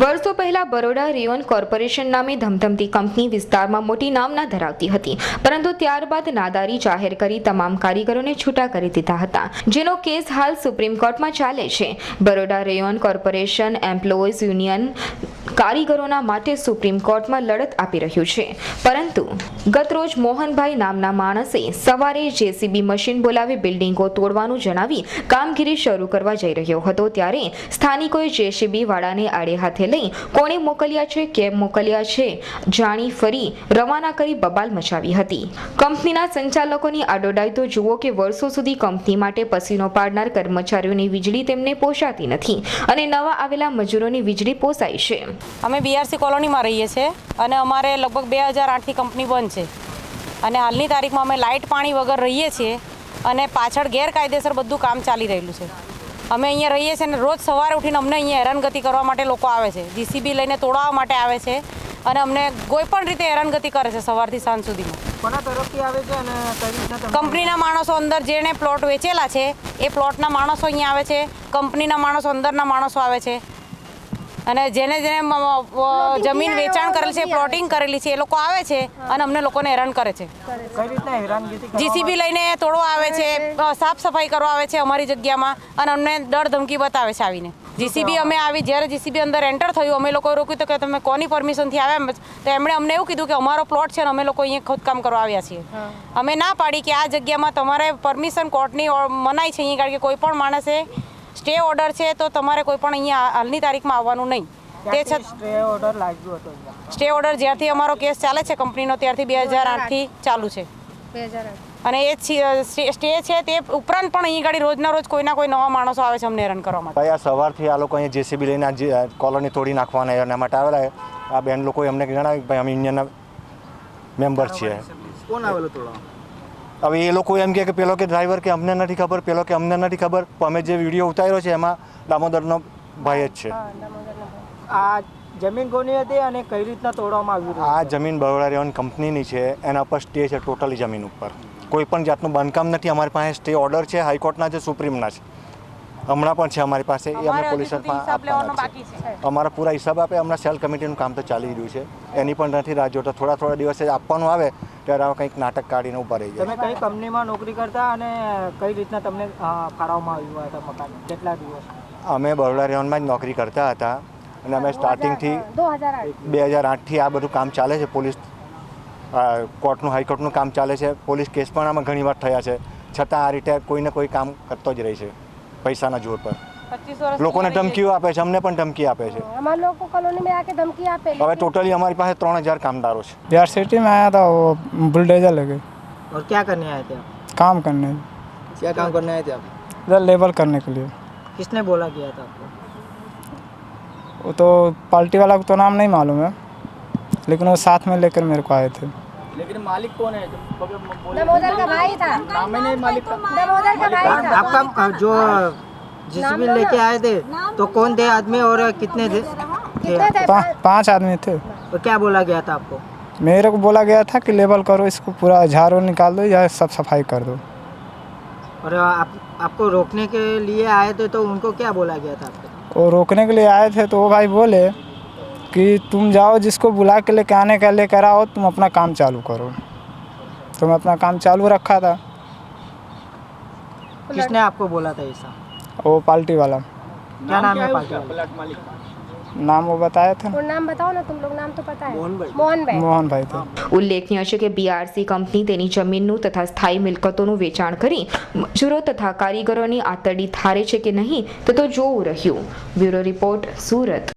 વર્ષો પહેલા Baroda rayon corporation નામે ધમધમતી કંપની વિસ્તારમાં મોટી નામના ધરાવતી હતી. પરંતુ ત્યારબાદ નાદારી જાહેર કરી તમામ કારીગરોને છૂટા કરી દીધા હતા. જેનો કેસ હાલ સુપ્રીમ કોર્ટમાં ચાલે છે. Baroda rayon corporation employees union કારીગરોના માટે સુપ્રીમ કોર્ટમાં લડત આપી રહ્યું છે. પરંતુ ગતરોજ મોહનભાઈ નામના માણસે સવારે જેસીબી મશીન બોલાવી બિલ્ડિંગો તોડવાનું જણાવી કામગીરી શરૂ કરવા જઈ રહ્યો હતો. ત્યારે સ્થાનિકોએ જેસીબી વાળાને આડે હાથે લઈ કોણે મોકલ્યા છે? કેમ મોકલ્યા છે? જાણી ફરી રવાના કરી બબાલ મચાવી હતી. કંપનીના સંચાલકોની આડોડાઈ તો જુઓ કે વર્ષો સુધી કંપની માટે પસીનો પાડનાર કર્મચારીઓની વીજળી તેમને પોષાતી નથી અને નવા આવેલા મજૂરોની વીજળી પોસાય છે. અમે બીઆરસી કોલોનીમાં રહીએ છીએ અને અમારે લગભગ બે હજાર આઠથી કંપની બંધ છે. અને હાલની તારીખમાં અમે લાઇટ પાણી વગર રહીએ છીએ અને પાછળ ગેરકાયદેસર બધું કામ ચાલી રહેલું છે. અમે અહીંયા રહીએ છીએ અને રોજ સવારે ઉઠીને અમને અહીંયા હેરાનગતિ કરવા માટે લોકો આવે છે. જીસીબી લઈને તોડાવવા માટે આવે છે અને અમને કોઈ પણ રીતે હેરાનગતિ કરે છે સવારથી સાંજ સુધીમાં. કોના તરફથી આવે છે અને કંપનીના માણસો અંદર જેણે પ્લોટ વેચેલા છે એ પ્લોટના માણસો અહીંયા આવે છે. કંપનીના માણસો અંદરના માણસો આવે છે. અને જેને જેને જમીન વેચાણ કરેલ છે પ્લોટિંગ કરેલી છે એ લોકો આવે છે અને અમને લોકોને હેરાન કરે છે. જીસીબી લઈને તોડવા આવે છે સાફ સફાઈ કરવા આવે છે અમારી જગ્યામાં અને અમને ડર ધમકી બતાવે છે આવીને. જીસીબી અમે આવી જ્યારે જીસીબી અંદર એન્ટર થયું અમે લોકો રોક્યું તો કે તમે કોની પરમિશનથી આવ્યા એમ તો એમણે અમને એવું કીધું કે અમારો પ્લોટ છે અને અમે લોકો અહીંયા ખોદકામ કરવા આવ્યા છીએ. અમે ના પાડી કે આ જગ્યામાં તમારે પરમિશન કોર્ટની મનાઈ છે અહીંયા કારણ કે કોઈ પણ માણસે સ્ટે ઓર્ડર છે તો તમારે કોઈ પણ અહીંયા હાલની તારીખમાં આવવાનું નહીં. તે છતાં સ્ટે ઓર્ડર લાગ્યો હતો સ્ટે ઓર્ડર જ્યારથી અમારો કેસ ચાલે છે કંપનીનો ત્યારથી બે હજાર આઠથી ચાલુ છે. અને એ સ્ટે છે તે ઉપરાંત પણ અહીં ગાડી રોજના રોજ કોઈના કોઈ નવા માણસો આવે છે અમને હેરાન કરવા માટે. ભાઈ આ સવારથી આ લોકો અહીંયા જેસીબી લઈને કોલોની તોડી નાખવાના એના માટે આવેલા. આ બેન લોકોએ અમને જણાવ્યું ભાઈ અમે યુનિયનના મેમ્બર છીએ. કોણ આવેલો તોડવા હવે એ લોકો એમ કે પેલો કે ડ્રાઈવર કે અમને નથી ખબર પેલો કે અમને નથી ખબર. પણ અમે જે વીડિયો ઉતાર્યો છે એમાં દામોદરનો ભાઈ જ છે. આ જમીન કોની હતી અને કઈ રીતના તોડવામાં આવ્યું આ જમીન બરોડા રેવન કંપનીની છે. એના પર સ્ટે છે ટોટલી જમીન ઉપર. કોઈ પણ જાતનું બાંધકામ નથી. અમારી પાસે સ્ટે ઓર્ડર છે. હાઈકોર્ટના છે સુપ્રીમના છે. હમણાં પણ છે અમારી પાસે એ અમે પોલીસ અમારા પૂરા હિસાબ આપે હમણાં સેલ કમિટીનું કામ તો ચાલી રહ્યું છે. એની પણ નથી રાહ જોતા થોડા થોડા દિવસે આપવાનું આવે ત્યારે આવા કંઈક નાટક કાઢીને ઊભા રહી તમે જાય કઈ કંપનીમાં નોકરી કરતા અને કઈ રીતના તમને ફાળવવામાં આવ્યું હતા મકાન? કેટલા દિવસ? અમે બરોડા રેવનમાં જ નોકરી કરતા હતા. અને અમે સ્ટાર્ટિંગથી બે હજાર આઠથી આ બધું કામ ચાલે છે પોલીસ આ કોર્ટનું હાઈકોર્ટનું કામ ચાલે છે. પોલીસ કેસ પણ આમાં ઘણી વાર થયા છે. છતાં આ રીતે કોઈને કોઈ કામ કરતો જ રહે છે. પૈસાના જોર પર પચીસ વર્ષ લોકોને ધમકીઓ આપે છે અમને પણ ધમકી આપે છે हमारे लोग को कॉलोनी में आके धमकी आपे હવે टोटली અમારી પાસે ત્રણ હજાર કામદારો છે बिहार सिटी में आया था वो बुलडोजर लेके और क्या करने आए थे आप काम करने क्या काम करने आए थे आप इधर लेबल करने के लिए किसने बोला किया था आपको वो तो पार्टी वाला को तो नाम नहीं मालूम है लेकिन वो साथ में लेकर मेरे को आए थे लेकिन मालिक कौन है? दमोदर का भाई था। दमोदर का भाई था। आपका जो जिसमें लेके आए थे तो कौन थे आदमी और कितने थे? पाँच आदमी थे। और क्या बोला गया था आपको? मेरे को बोला गया था कि लेबल करो इसको पूरा झाड़ू निकाल दो या सब सफ़ाई कर दो। और आप आपको रोकने के लिए आए थे तो उनको क्या बोला गया था आपको? वो रोकने के लिए आए थे तो वो भाई बोले कि तुम जाओ जिसको बुला के लेके आने का लेकर आओ तुम अपना काम चालू करो तो मैं अपना काम चालू रखा था किसने आपको बोला था ऐसा वो पार्टी वाला क्या नाम है पार्टी वाले? नाम वो बताया था वो नाम बताओ ना तुम लोग नाम तो पता है मोहन भाई મોહન ભાઈ थे ઉલ્લેખનીય છે કે બીઆરસી કંપની તેની જમીનનું તથા સ્થાયી મિલકતોનું વેચાણ કરી મજૂરો તથા કારીગરોની આતરડી થારે છે કે નહીં તે તો જોવું રહ્યું બ્યુરો રિપોર્ટ સુરત